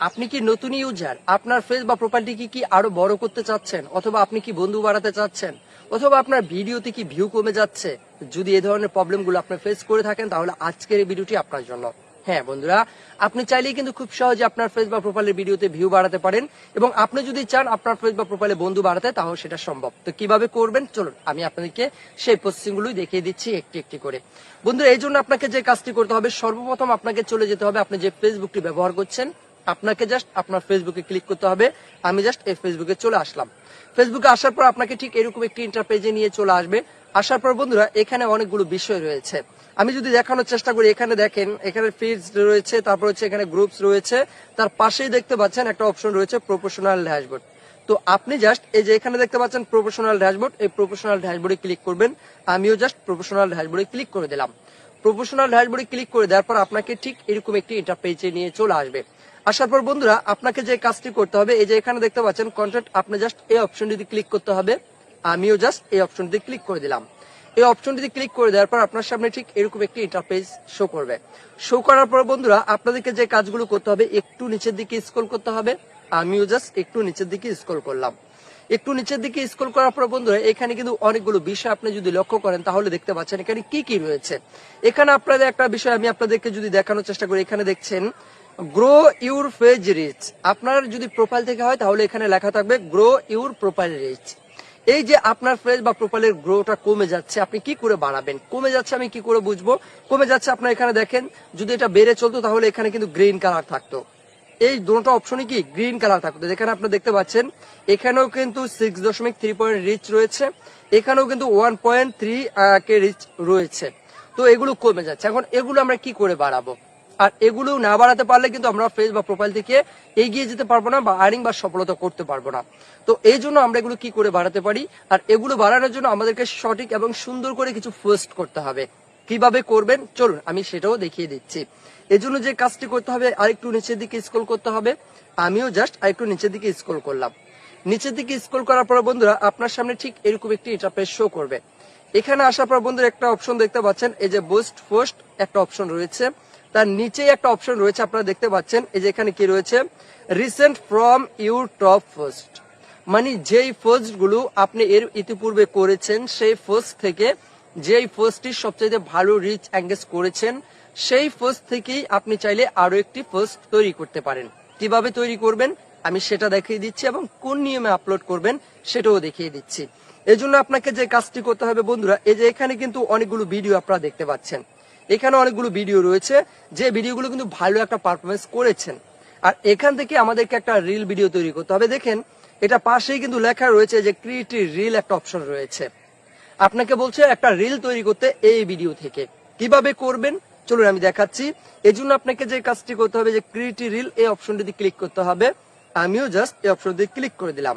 আপনি কি নতুন ইউজার আপনার ফেস বা প্রোফাইলটি কি আরও বড় করতে চাচ্ছেন? অথবা আপনি কি বন্ধু বাড়াতে চাচ্ছেন? অথবা আপনার ভিডিওতে কি ভিউ কমে যাচ্ছে? যদি এই ধরনের প্রবলেমগুলো আপনি ফেস করে থাকেন, তাহলে আজকের এই ভিডিওটি আপনার জন্য। হ্যাঁ বন্ধুরা, আপনি চাইলেই কিন্তু খুব সহজে আপনার ফেস বা প্রোফাইলের ভিডিওতে ভিউ বাড়াতে পারেন এবং আপনি যদি চান আপনার ফেস বা প্রোফাইলে বন্ধু বাড়াতে, তাহলে সেটা সম্ভব। তো কীভাবে করবেন? চলুন, আমি আপনাদেরকে সেই প্রসেসিংগুলোই দেখিয়ে দিচ্ছি একটি একটি করে। বন্ধুরা, এই জন্য আপনাকে যে কাজটি করতে হবে, সর্বপ্রথম আপনাকে চলে যেতে হবে আপনি যে ফেসবুকটি ব্যবহার করছেন আপনাকে জাস্ট আপনার ফেসবুকে ক্লিক করতে হবে। আমি জাস্ট এই ফেসবুকে চলে আসলাম। ফেসবুকে আসার পর আপনাকে ঠিক এরকম একটি ইন্টারপেজে নিয়ে চলে আসবে। আসার পর বন্ধুরা, এখানে অনেকগুলো বিষয় রয়েছে। আমি যদি দেখানোর চেষ্টা করি, এখানে দেখেন, এখানে ফিডস রয়েছে, তারপর হচ্ছে এখানে গ্রুপস রয়েছে। তার পাশেই দেখতে পাচ্ছেন একটা অপশন রয়েছে প্রফেশনাল ড্যাশবোর্ড তো আপনি জাস্ট এই যে এখানে দেখতে পাচ্ছেন প্রফেশনাল ড্যাশবোর্ড এই প্রফেশনাল ড্যাশবোর্ডে ক্লিক করবেন। আমিও জাস্ট প্রফেশনাল ড্যাশবোর্ডে ক্লিক করে দিলাম। প্রফেশনাল ড্যাশবোর্ডে ক্লিক করে দেওয়ার পর আপনাকে ঠিক এরকম একটি ইন্টারপেজে নিয়ে চলে আসবে। আসার পর বন্ধুরা, আপনাকে যে কাজটি করতে হবে, এই যে এখানে দেখতে পাচ্ছেন কন্টেন্ট আপনি জাস্ট এই অপশনটিতে ক্লিক করতে হবে। আমিও জাস্ট এই অপশনটিতে ক্লিক করে দিলাম। এই অপশনটিতে ক্লিক করে দেওয়ার পর আপনার সামনে ঠিক এরকম একটি ইন্টারপেজ শো করবে। শো করার পর বন্ধুরা, আপনাদেরকে যে কাজগুলো করতে হবে, একটু নিচের দিকে স্ক্রল করতে হবে। আমিও জাস্ট একটু নিচের দিকে স্ক্রল করলাম। একটু নিচের দিকে স্ক্রল করার পর বন্ধুরা, এখানে কিন্তু অনেকগুলো বিষয় আপনি যদি লক্ষ্য করেন, তাহলে দেখতে পাচ্ছেন এখানে কি কি রয়েছে। এখানে আপনাদের একটা বিষয় আমি আপনাদেরকে যদি দেখানোর চেষ্টা করি, এখানে দেখছেন গ্রো ইউর পেজ রিচ আপনার যদি প্রোফাইল থেকে হয়, তাহলে এখানে লেখা থাকবে গ্রো ইউর প্রোফাইল রিচ এই যে আপনার ফেজ বা প্রোফাইলের গ্রোটা কমে যাচ্ছে, আপনি কি করে বাড়াবেন? কমে যাচ্ছে আমি কি করে বুঝব? কমে যাচ্ছে আপনার এখানে দেখেন, যদি এটা বেড়ে চলতো, তাহলে এখানে কিন্তু গ্রিন কালার থাকতো। এই দুটো অপশনই কি? গ্রিন কালার থাকতো। যেখানে আপনি দেখতে পাচ্ছেন, এখানেও কিন্তু সিক্স দশমিক থ্রি পয়েন্ট রিচ রয়েছে, এখানেও কিন্তু one point three K reach রয়েছে। তো এগুলো কমে যাচ্ছে। এখন এগুলো আমরা কি করে বাড়াবো? আর এগুলো না বাড়াতে পারলে কিন্তু আমরা ফেস বা প্রোফাইল থেকে এগিয়ে যেতে পারব না বা আর্নিং বা সফলতা করতে পারব না। তো এই জন্য আমরা এগুলো কি করে বাড়াতে পারি? আর এগুলো বাড়ানোর জন্য আমাদেরকে সঠিক এবং সুন্দর করে কিছু পোস্ট করতে হবে। কীভাবে করবেন? চলুন, আমি সেটাও দেখিয়ে দিচ্ছি। এই জন্য যে কাজটি করতে হবে, আরেকটু নিচের দিকে স্ক্রল করতে হবে। আমিও জাস্ট আরেকটু নিচের দিকে স্ক্রল করলাম। নিচের দিকে স্ক্রল করার পর বন্ধুরা, আপনার সামনে ঠিক এরকম একটি ইন্টারফেস শো করবে। এখানে আসার পর বন্ধুরা একটা অপশন দেখতে পাচ্ছেন, এই যে বুস্ট পোস্ট একটা অপশন রয়েছে। তার নিচেই একটা অপশন রয়েছে, আপনারা দেখতে পাচ্ছেন। এই যে এখানে কি রয়েছে? Recent from your top post মানে যেই গুলো আপনি এর ইতিপূর্বে করেছেন, সেই পোস্ট থেকে যেই পোস্টটি সবচেয়ে ভালো রিচ এঙ্গেজ করেছেন, সেই পোস্ট থেকেই আপনি চাইলে আরও একটি পোস্ট তৈরি করতে পারেন। কীভাবে তৈরি করবেন? আমি সেটা দেখিয়ে দিচ্ছি এবং কোন নিয়মে আপলোড করবেন সেটাও দেখিয়ে দিচ্ছি। এই জন্য আপনাকে যে কাজটি করতে হবে বন্ধুরা, এই যে এখানে কিন্তু অনেকগুলো ভিডিও আপনারা দেখতে পাচ্ছেন। এখানে অনেকগুলো ভিডিও রয়েছে, যে ভিডিওগুলো কিন্তু ভালো একটা পারফরমেন্স করেছেন। আর এখান থেকে আমাদেরকে একটা রিল ভিডিও তৈরি করতে হবে। দেখেন, এটা পাশেই কিন্তু লেখা রয়েছে যে ক্রিয়েটিভ রিল একটা অপশন রয়েছে। আপনাকে বলছে একটা রিল তৈরি করতে এই ভিডিও থেকে। কীভাবে করবেন? চলুন আমি দেখাচ্ছি। এই জন্য আপনাকে যে কাজটি করতে হবে যে ক্রিয়েটিভ রিল এই অপশনটিতে ক্লিক করতে হবে। আমিও জাস্ট এই অপশনটিতে ক্লিক করে দিলাম।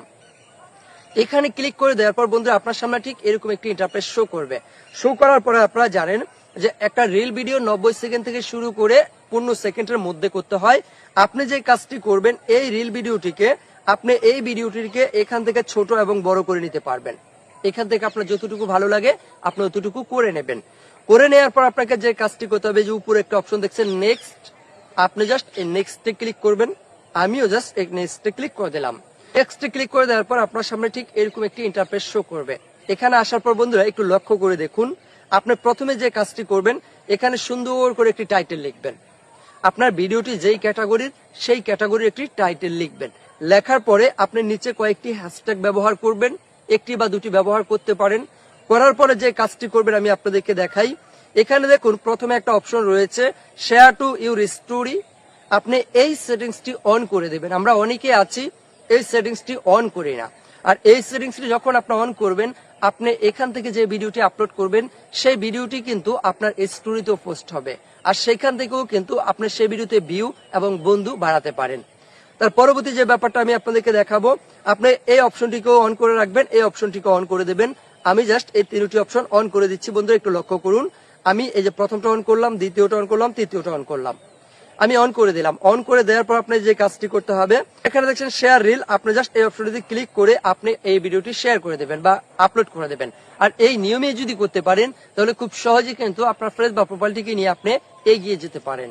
এখানে ক্লিক করে দেওয়ার পর বন্ধুরা, আপনার সামনে ঠিক এরকম একটি ইন্টারফেস শো করবে। শো করার পরে আপনারা জানেন যে একটা রিল ভিডিও নব্বই সেকেন্ড থেকে শুরু করে পনেরো সেকেন্ডের মধ্যে করতে হয়। আপনি যে কাজটি করবেন, এই রিল ভিডিওটিকে আপনি এই ভিডিওটিকে এখান থেকে ছোট এবং বড় করে নিতে পারবেন। এখান থেকে আপনার যতটুকু ভালো লাগে, আপনি ততটুকু করে নেবেন। করে নেওয়ার পর আপনাকে যে কাজটি করতে হবে, যে উপরে একটা অপশন দেখছেন নেক্সট আপনি জাস্ট এই নেক্সটে ক্লিক করবেন। আমিও জাস্ট এই নেক্সটে ক্লিক করে দিলাম। নেক্সটে ক্লিক করে দেওয়ার পর আপনার সামনে ঠিক এরকম একটি ইন্টারফেস শো করবে। এখানে আসার পর বন্ধুরা, একটু লক্ষ্য করে দেখুন। আপনি প্রথমে যে কাজটি করবেন, এখানে সুন্দর করে একটি টাইটেল লিখবেন। আপনার ভিডিওটি যেই ক্যাটাগরির সেই ক্যাটাগরির একটি টাইটেল লিখবেন। লেখার পরে আপনি নিচে কয়েকটি হ্যাশট্যাগ ব্যবহার করবেন, একটি বা দুটি ব্যবহার করতে পারেন। করার পরে যে কাজটি করবেন, আমি আপনাদেরকে দেখাই। এখানে দেখুন, প্রথমে একটা অপশন রয়েছে শেয়ার টু ইউর স্টোরি আপনি এই সেটিংসটি অন করে দেবেন। আমরা অনেকে আছি, এই সেটিংসটি অন করি না। আর এই সেটিংসটি যখন আপনি অন করবেন আপনি এখান থেকে যে ভিডিওটি আপলোড করবেন, সেই ভিডিওটি কিন্তু আপনার স্টোরিতেও পোস্ট হবে। আর সেখান থেকেও কিন্তু আপনি সেই ভিডিওতে ভিউ এবং বন্ধু বাড়াতে পারেন। তার পরবর্তী যে ব্যাপারটা আমি আপনাদেরকে দেখাবো, আপনি এই অপশনটিকেও অন করে রাখবেন, এই অপশনটিকে অন করে দেবেন। আমি জাস্ট এই তিনটি অপশন অন করে দিচ্ছি বন্ধু একটু লক্ষ্য করুন। আমি এই যে প্রথমটা অন করলাম, দ্বিতীয়টা অন করলাম, তৃতীয়টা অন করলাম। আমি অন করে দিলাম। অন করে দেওয়ার পর আপনি যে কাজটি করতে হবে, এখানে দেখছেন শেয়ার রিল আপনি জাস্ট এই অপশনটিতে ক্লিক করে আপনি এই ভিডিওটি শেয়ার করে দেবেন বা আপলোড করে দেবেন। আর এই নিয়মে যদি করতে পারেন, তাহলে খুব সহজে কিন্তু আপনার ফ্রেন্ড বা প্রোফাইলটিকে নিয়ে আপনি এগিয়ে যেতে পারেন।